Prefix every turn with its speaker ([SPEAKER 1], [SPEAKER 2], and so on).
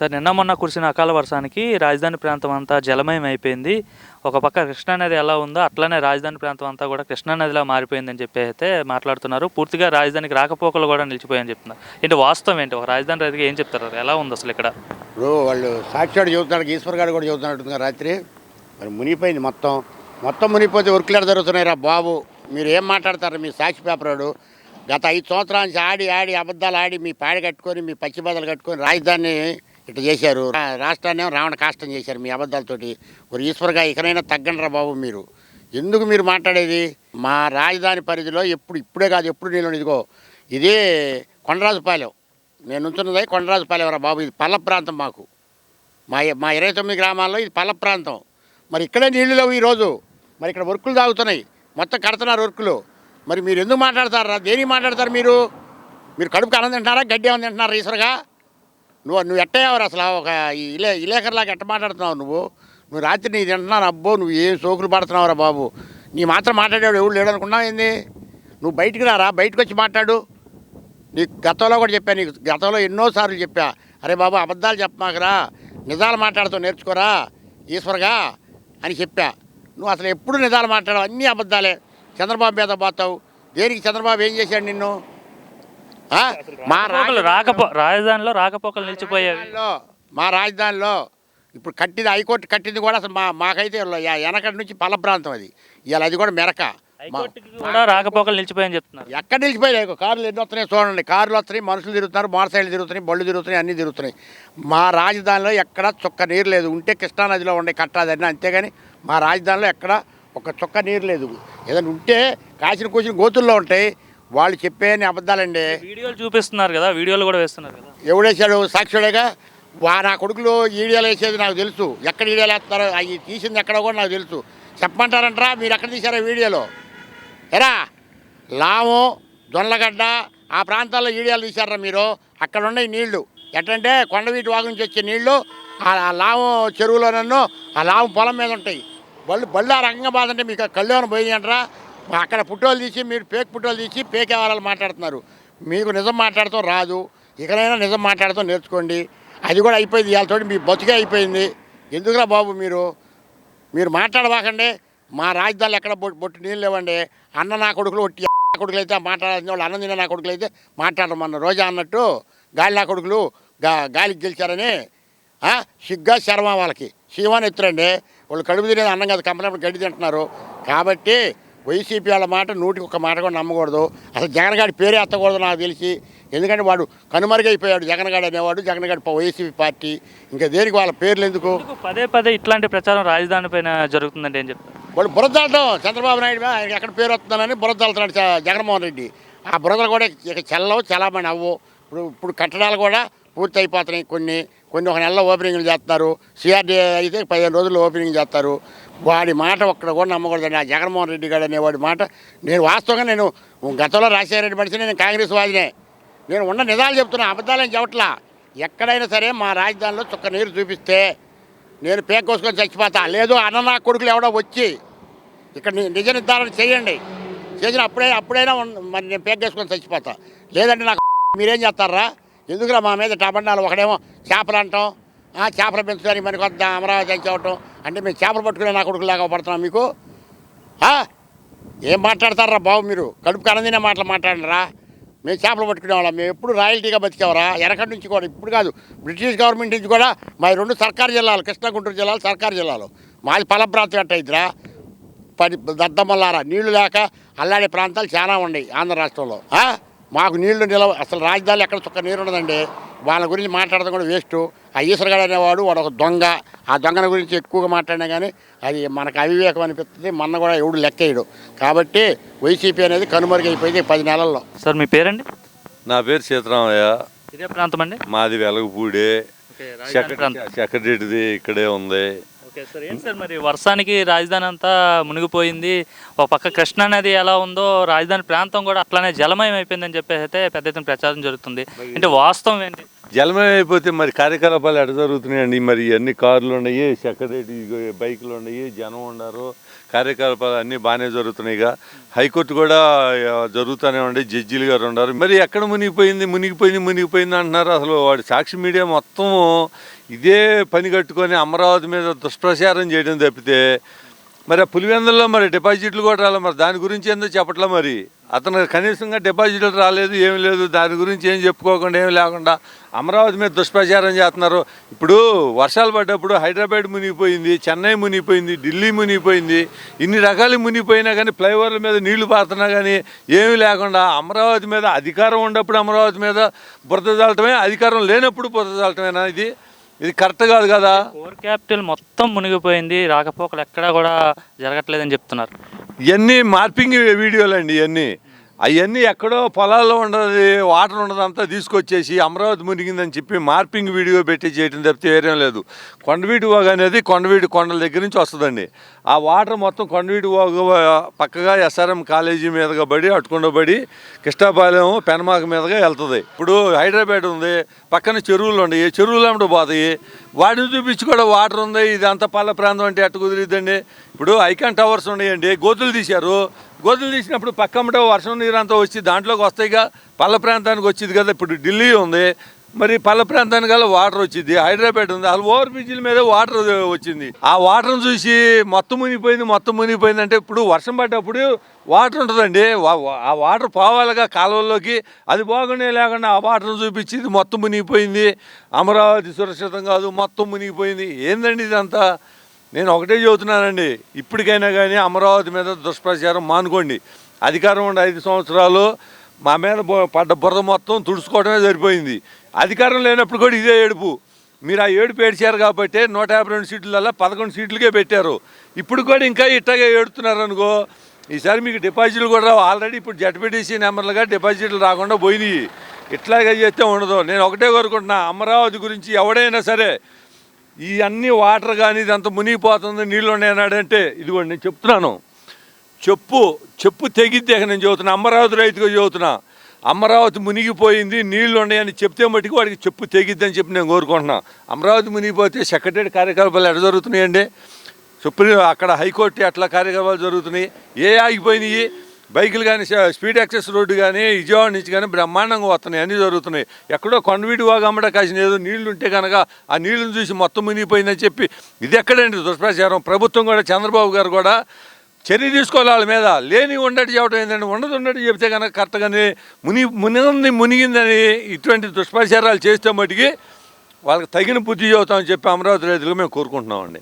[SPEAKER 1] Sir నిన్న మొన్న కురిసిన అకాల వర్షానికి రాజధాని ప్రాంతం అంతా జలమయం అయిపోయింది. ఒక పక్క కృష్ణానది ఎలా ఉందో అట్లనే రాజధాని ప్రాంతం అంతా కూడా కృష్ణానదిలా మారిపోయిందని చెప్పి అయితే మాట్లాడుతున్నారు. పూర్తిగా రాజధానికి రాకపోకలు కూడా నిలిచిపోయాయని చెప్తున్నారు. ఏంటి వాస్తవం ఏంటి? ఒక రాజధాని రైతుగా ఏం చెప్తారు? ఎలా ఉంది అసలు ఇక్కడ?
[SPEAKER 2] ఇప్పుడు వాళ్ళు సాక్షాడు చదువుతున్నాడు ఈశ్వర్ గారు కూడా చెబుతున్నట్టుంది రాత్రి. మరి మునిగిపోయింది మొత్తం. మొత్తం మునిగిపోతే వర్కులు జరుగుతున్నాయి రా బాబు. మీరు ఏం మాట్లాడతారు? మీ సాక్షి పేపర్ వాడు. గత ఐదు సంవత్సరాల నుంచి ఆడి ఆడి అబద్ధాలు ఆడి మీ పాడి కట్టుకొని మీ పచ్చి బదలు కట్టుకొని రాజధాని ఇట్లా చేశారు. రా- రాష్ట్రాన్ని రావణ కాష్టం చేశారు మీ అబద్ధాలతోటి. ఒక ఈశ్వర్గా ఇకనైనా తగ్గండ్రా బాబు మీరు. ఎందుకు మీరు మాట్లాడేది? మా రాజధాని పరిధిలో ఎప్పుడు ఇప్పుడే కాదు ఎప్పుడు నేను ఇదిగో ఇది కొండరాజుపాలెం. నేను ఉంటున్నది కొండరాజుపాలెం రా బాబు ఇది పల్ల ప్రాంతం మాకు. మా మా ఇరవై తొమ్మిది గ్రామాల్లో ఇది పల్ల ప్రాంతం. మరి ఇక్కడే నీళ్ళు లేవు ఈరోజు మరి ఇక్కడ వర్కులు తాగుతున్నాయి. మొత్తం కడుతున్నారు వర్కులు. మరి మీరు ఎందుకు మాట్లాడతారా దేనికి మాట్లాడతారు మీరు? మీరు కడుపుకి అన్నం తింటున్నారా? గడ్డి ఏమని తింటున్నారా ఈశ్వరగా? నువ్వు నువ్వు ఎట్టయ్యావరు అసలు? ఒక ఈ ఇలే ఇలేకర్లాగా ఎట్ట మాట్లాడుతున్నావు నువ్వు? నువ్వు రాత్రి నీ తింటున్నాను అబ్బో నువ్వు ఏం సోకులు పడుతున్నావురా బాబు? నీ మాత్రం మాట్లాడేవాడు ఎవడు లేడు అనుకున్నావు ఏంది? నువ్వు బయటికి రారా? బయటకు వచ్చి మాట్లాడు. నీకు గతంలో కూడా చెప్పా నీకు గతంలో ఎన్నోసార్లు చెప్పా. అరే బాబు అబద్ధాలు చెప్పమాకరా. నిజాలు మాట్లాడుతూ నేర్చుకోరా. ఈశ్వర్గా అని చెప్పా. నువ్వు అసలు ఎప్పుడు నిజాలు మాట్లాడవు అన్నీ అబద్ధాలే. చంద్రబాబు మీద పోతావు. దేనికి చంద్రబాబు ఏం చేశాడు నిన్ను? మా
[SPEAKER 1] రాకపో రాజధానిలో రాకపోకలు
[SPEAKER 2] రాజధానిలో మా రాజధానిలో ఇప్పుడు కట్టింది హైకోర్టు కట్టింది కూడా అసలు మా మాకైతే వెనకటి నుంచి పల్ల ప్రాంతం అది. ఇవాళ అది కూడా మెరక.
[SPEAKER 1] కూడా రాకపోకలు నిలిచిపోయాయని చెప్తున్నారు.
[SPEAKER 2] ఎక్కడ నిలిచిపోయాయి? కార్లు ఎన్ని వస్తున్నాయి చూడండి. కార్లు వస్తున్నాయి మనుషులు తిరుగుతున్నారు మోటార్ సైకిల్ తిరుగుతున్నాయి బళ్ళు తిరుగుతున్నాయి అన్నీ తిరుగుతున్నాయి. మా రాజధానిలో ఎక్కడ చుక్క నీరు లేదు. ఉంటే కృష్ణానదిలో ఉండే కట్టాదని అంతేగాని మా రాజధానిలో ఎక్కడ ఒక చుక్క నీరు లేదు. ఏదైనా ఉంటే కాసిన కూసిన గోతుల్లో ఉంటాయి. వాళ్ళు చెప్పే అబద్ధాలండి.
[SPEAKER 1] వీడియోలు చూపిస్తున్నారు కదా వీడియోలు కూడా వేస్తున్నారు కదా.
[SPEAKER 2] ఎవడేసాడు సాక్షుడేగా? వా నా కొడుకులు ఈడియాలు వేసేది నాకు తెలుసు. ఎక్కడ ఈడియాలు వేస్తారో అవి తీసింది ఎక్కడ కూడా నాకు తెలుసు. చెప్పమంటారంటారా? మీరు ఎక్కడ తీశారో వీడియోలో? ఎరా లాము దొండలగడ్డ ఆ ప్రాంతాల్లో ఈడియాలు తీశారా మీరు? అక్కడ ఉన్నాయి నీళ్ళు. ఎట్టంటే కొండవీటి వాగు నుంచి వచ్చే నీళ్ళు ఆ లాము చెరువులో నన్ను ఆ లాము పొలం మీద ఉంటాయి. బళ్ళు బళ్ళు ఆ రకంగా బాధంటే మీకు కళ్ళు ఏమైనా పోయి అంటారా అక్కడ ఫోటోలు తీసి మీరు పేక్ ఫోటోలు తీసి పేకే వాళ్ళు మాట్లాడుతున్నారు. మీకు నిజం మాట్లాడతాం రాదు. ఇకనైనా నిజం మాట్లాడతాం నేర్చుకోండి. అది కూడా అయిపోయింది. వాళ్ళతోటి మీ బతుకే అయిపోయింది. ఎందుకురా బాబు మీరు? మీరు మాట్లాడబాకండి. మా రాజధానిలో ఎక్కడ బొట్టు బొట్టు నీళ్ళు లేవండి. అన్న నా కొడుకులు ఒట్టి నా కొడుకులు అయితే మాట్లాడాల్సిన వాళ్ళు అన్నం తిన్న నా కొడుకులు అయితే మాట్లాడరు రోజా అన్నట్టు. గాలి నా కొడుకులు గా గాలికి గెలిచారని. సిగ్గా శర్మ వాళ్ళకి. శివాని ఎత్తురండి. వాళ్ళు కడుపు తినేది అన్నం కాదు. కంపెనీ గడ్డి తింటున్నారు. కాబట్టి వైసీపీ వాళ్ళ మాట నూటికి ఒక మాట కూడా నమ్మకూడదు. అసలు జగన్ గారి పేరే ఎత్తకూడదు నాకు తెలిసి. ఎందుకంటే వాడు కనుమరుగైపోయాడు జగన్ గారు అనేవాడు. జగన్ గారి వైసీపీ పార్టీ. ఇంకా దేనికి వాళ్ళ పేర్లు ఎందుకు?
[SPEAKER 1] పదే పదే ఇట్లాంటి ప్రచారం రాజధాని పైన జరుగుతుందంటే ఏం చెప్తారు?
[SPEAKER 2] వాళ్ళు బురదలటం చంద్రబాబు నాయుడు మీద ఆయనకి ఎక్కడ పేరు వస్తుందని బురదలుతున్నాడు జగన్మోహన్ రెడ్డి. ఆ బురదలు కూడా ఇక చెల్లవు చలామణి అవ్వు ఇప్పుడు ఇప్పుడు కట్టడాలు కూడా పూర్తి అయిపోతున్నాయి కొన్ని. కొన్ని ఒక నెలలో ఓపెనింగ్లు చేస్తున్నారు. సిఆర్డీ అయితే పదిహేను రోజుల్లో ఓపెనింగ్ చేస్తారు. వాడి మాట ఒక్కడ కూడా నమ్మకూడదండి. ఆ జగన్మోహన్ రెడ్డి గారు అనేవాడి మాట నేను వాస్తవంగా నేను గతంలో రాజశేఖర రెడ్డి మనిషి నేను కాంగ్రెస్ వాదినే. నేను ఉన్న నిజాలు చెప్తున్నా అబద్ధాలేం చెప్పట్లా? ఎక్కడైనా సరే మా రాజధానిలో చుక్క నీరు చూపిస్తే నేను పేకోసుకొని చచ్చిపోతా. లేదు అన్న నా కొడుకులు ఎవడో వచ్చి ఇక్కడ నిజ నిర్ధారణ చేయండి. చేసిన అప్పుడే అప్పుడైనా ఉన్- మరి నేను పేకేసుకొని చచ్చిపోతా. లేదంటే నాకు మీరేం చేస్తారా? ఎందుకురా మా మీద టబండాలు ఒకడేమో చేపలు అంటాం. చేపలు పెంచుతారు మనకి వద్ద అమరావతి అని చెప్పటం. అంటే మేము చేపలు పట్టుకునే నా కొడుకులాగా పడుతున్నాం మీకు? ఏం మాట్లాడతారా బాబు మీరు? కడుపు కనందినే మాటలు మాట్లాడరా? మేము చేపలు పట్టుకునేవాళ్ళం. మేము ఎప్పుడు రాయల్టీగా బతికేవరా? ఎరకడి నుంచి కూడా ఇప్పుడు కాదు బ్రిటిష్ గవర్నమెంట్ నుంచి కూడా మా రెండు సర్కారు జిల్లాలు కృష్ణా గుంటూరు జిల్లాలు సర్కారు జిల్లాలు. మాది ఫలప్రాంతం ఎట్ట ఇద్దరా పది దద్దమల్లారా. నీళ్ళు లేక అల్లాడే ప్రాంతాలు చాలా ఉన్నాయి ఆంధ్ర రాష్ట్రంలో. మాకు నీళ్ళు నిలవ అసలు రాజధానిలో ఎక్కడ చుక్క నీరు ఉండదండి. వాళ్ళ గురించి మాట్లాడడం కూడా వేస్ట్. ఆ ఈశ్వరగాడు అనేవాడు వాడు ఒక దొంగ. ఆ దొంగల గురించి ఎక్కువగా మాట్లాడినా కానీ అది మనకు అవివేకం అనిపిస్తుంది మొన్న కూడా ఎవడు లెక్కేయడు. కాబట్టి వైసీపీ అనేది కనుమరుగైపోయింది పది నెలల్లో.
[SPEAKER 1] సార్ మీ పేరండి?
[SPEAKER 3] నా పేరు సీతారామయ్య.
[SPEAKER 1] ఇదే ప్రాంతం అండి
[SPEAKER 3] మాది వెలగపూడి.
[SPEAKER 1] రాజధాని
[SPEAKER 3] సెక్రటరీది ఇక్కడే ఉంది.
[SPEAKER 1] Okay sir. ఏంటి సార్ మరి వర్షానికి రాజధాని అంతా మునిగిపోయింది? ఒక పక్క కృష్ణా నది ఎలా ఉందో రాజధాని ప్రాంతం కూడా అట్లానే జలమయం అయిపోయిందని చెప్పేసి అయితే పెద్ద ఎత్తున ప్రచారం జరుగుతుంది. అంటే వాస్తవం ఏంటి?
[SPEAKER 3] జలమయం అయిపోతే మరి కార్యకలాపాలు ఎడ జరుగుతున్నాయండి? మరి అన్ని కార్లు ఉన్నాయి? సెక్రటరీ బైకులు ఉన్నాయి. జనం ఉన్నారు. కార్యకలాపాలు అన్నీ బాగానే జరుగుతున్నాయిగా హైకోర్టు కూడా జరుగుతూనే ఉండే జడ్జీలు గారు ఉన్నారు. మరి ఎక్కడ మునిగిపోయింది? మునిగిపోయింది మునిగిపోయింది అంటున్నారు. అసలు వాడు సాక్షి మీడియా మొత్తం ఇదే పని కట్టుకొని అమరావతి మీద దుష్ప్రచారం చేయడం తప్పితే మరి ఆ పులివెందుల్లో మరి డిపాజిట్లు కూడా రాలేదు మరి దాని గురించి ఏందో చెప్పట్లా మరి? అతను కనీసంగా డిపాజిట్లు రాలేదు ఏమి లేదు. దాని గురించి ఏం చెప్పుకోకుండా ఏమి లేకుండా అమరావతి మీద దుష్ప్రచారం చేస్తున్నారు. ఇప్పుడు వర్షాలు పడ్డప్పుడు హైదరాబాద్ మునిగిపోయింది చెన్నై మునిగిపోయింది ఢిల్లీ మునిగిపోయింది. ఇన్ని రకాలు మునిగిపోయినా కానీ ఫ్లైఓవర్ల మీద నీళ్ళు పారుతున్నా కానీ ఏమీ లేకుండా అమరావతి మీద అధికారం ఉన్నప్పుడు అమరావతి మీద బురద చల్లటమే అధికారం లేనప్పుడు బురద చల్లటమేనా ఇది? ఇది కరెక్ట్ కాదు కదా?
[SPEAKER 1] కోర్ క్యాపిటల్ మొత్తం మునిగిపోయింది. రాకపోకలు ఎక్కడా కూడా జరగట్లేదని చెప్తున్నారు.
[SPEAKER 3] ఇవన్నీ మార్పింగ్ వీడియోలు అండి ఇవన్నీ. అవన్నీ ఎక్కడో పొలాల్లో ఉండదు వాటర్ ఉండదు అంతా తీసుకొచ్చేసి అమరావతి మునిగిందని చెప్పి మార్పింగ్ వీడియో పెట్టి చేయడం తప్పితే వేరేం లేదు. కొండవీటి వాగు అనేది కొండవీటి కొండల దగ్గర నుంచి వస్తుందండి. ఆ వాటర్ మొత్తం కొండవీటి వాగు పక్కగా ఎస్ఆర్ఎం కాలేజీ మీదుగా పడి అట్టుకుండబడి కృష్ణాపాలెం పెనమాక మీదుగా వెళ్తుంది. ఇప్పుడు హైదరాబాద్ ఉంది పక్కన చెరువులు ఉన్నాయి. చెరువులు అమ్మట పోతాయి? వాటిని చూపించి కూడా వాటర్ ఉంది ఇది అంత పల్ల ప్రాంతం అంటే ఎట్ట కుదిరిద్దండి? ఇప్పుడు ఐకాన్ టవర్స్ ఉన్నాయండి గోతులు తీశారు. గోతులు తీసినప్పుడు పక్కమ్మట వర్షం నీరు అంతా వచ్చి దాంట్లోకి వస్తాయిగా. పల్ల ప్రాంతానికి వచ్చింది కదా ఇప్పుడు ఢిల్లీ ఉంది. మరి పల్ల ప్రాంతానికి గల వాటర్ వచ్చింది. హైదరాబాద్ ఉంది. అసలు ఓవర్ బ్రిడ్జిల మీద వాటర్ వచ్చింది. ఆ వాటర్ని చూసి మొత్తం మునిగిపోయింది మొత్తం మునిగిపోయింది అంటే ఇప్పుడు వర్షం పడ్డప్పుడు వాటర్ ఉంటుందండి. ఆ వాటర్ పోవాలిగా కాలువల్లోకి. అది బాగుండే లేకుండా ఆ వాటర్ని చూపించింది మొత్తం మునిగిపోయింది. అమరావతి సురక్షితం కాదు మొత్తం మునిగిపోయింది. ఏందండి ఇదంతా? నేను ఒకటే చెబుతున్నానండి ఇప్పటికైనా కానీ అమరావతి మీద దుష్ప్రచారం మానుకోండి. అధికారం ఉండే ఐదు సంవత్సరాలు మా మీద బు- పడ్డ బురద మొత్తం తుడుచుకోవడమే సరిపోయింది. అధికారం లేనప్పుడు కూడా ఇదే ఏడుపు. మీరు ఆ ఏడుపు ఏడ్చారు కాబట్టి నూట యాభై రెండు సీట్లలో పదకొండు సీట్లకే పెట్టారు. ఇప్పుడు కూడా ఇంకా ఇట్టగా ఏడుతున్నారు అనుకో ఈసారి మీకు డిపాజిట్లు కూడా రావు. ఆల్రెడీ ఇప్పుడు జడ్పీటీసీ నెంబర్లుగా డిపాజిట్లు రాకుండా పోయినాయి. ఇట్లాగే చేస్తే ఉండదు. నేను ఒకటే కోరుకుంటున్నా అమరావతి గురించి ఎవడైనా సరే ఈ అన్ని వాటర్ కానీ ఇదంతా మునిగిపోతుంది నీళ్ళు ఉన్నాయన్నాడంటే ఇదిగోండి నేను చెప్తున్నాను. చెప్పు చెప్పు తెగిద్ది నేను చెబుతున్నా. అమరావతి రైతుగా చెబుతున్నా. అమరావతి మునిగిపోయింది నీళ్ళు ఉన్నాయని చెప్తే మట్టుకు వాడికి చెప్పు తెగిద్దని చెప్పి నేను కోరుకుంటున్నా. అమరావతి మునిగిపోతే సెక్రటరీ కార్యకలాపాలు ఎట్లా జరుగుతున్నాయండి? సుప్రీం అక్కడ హైకోర్టు ఎట్లా కార్యకలాపాలు జరుగుతున్నాయి? ఏ ఆగిపోయినాయి? బైకులు కానీ స్పీడ్ యాక్సెస్ రోడ్డు కానీ విజయవాడ నుంచి కానీ బ్రహ్మాండంగా వస్తున్నాయి అన్నీ జరుగుతున్నాయి. ఎక్కడో కొండవీటి వాగమ్మడ కాసిన ఏదో నీళ్ళు ఉంటే కనుక ఆ నీళ్ళని చూసి మొత్తం మునిగిపోయిందని చెప్పి ఇది ఎక్కడండి దుష్ప్రచారం? ప్రభుత్వం కూడా చంద్రబాబు గారు కూడా చర్య తీసుకోవాలి వాళ్ళ మీద. లేని ఉండటి చెప్పడం ఏంటంటే ఉండదు ఉండటి చెప్తే కనుక కరెక్ట్గానే ముని మునిగింది మునిగిందని ఇటువంటి దుష్ప్రచారాలు చేస్తే మటుకి వాళ్ళకి తగిన బుద్ధి చెబుతామని చెప్పి అమరావతి రైతులుగా మేము కోరుకుంటున్నామండి.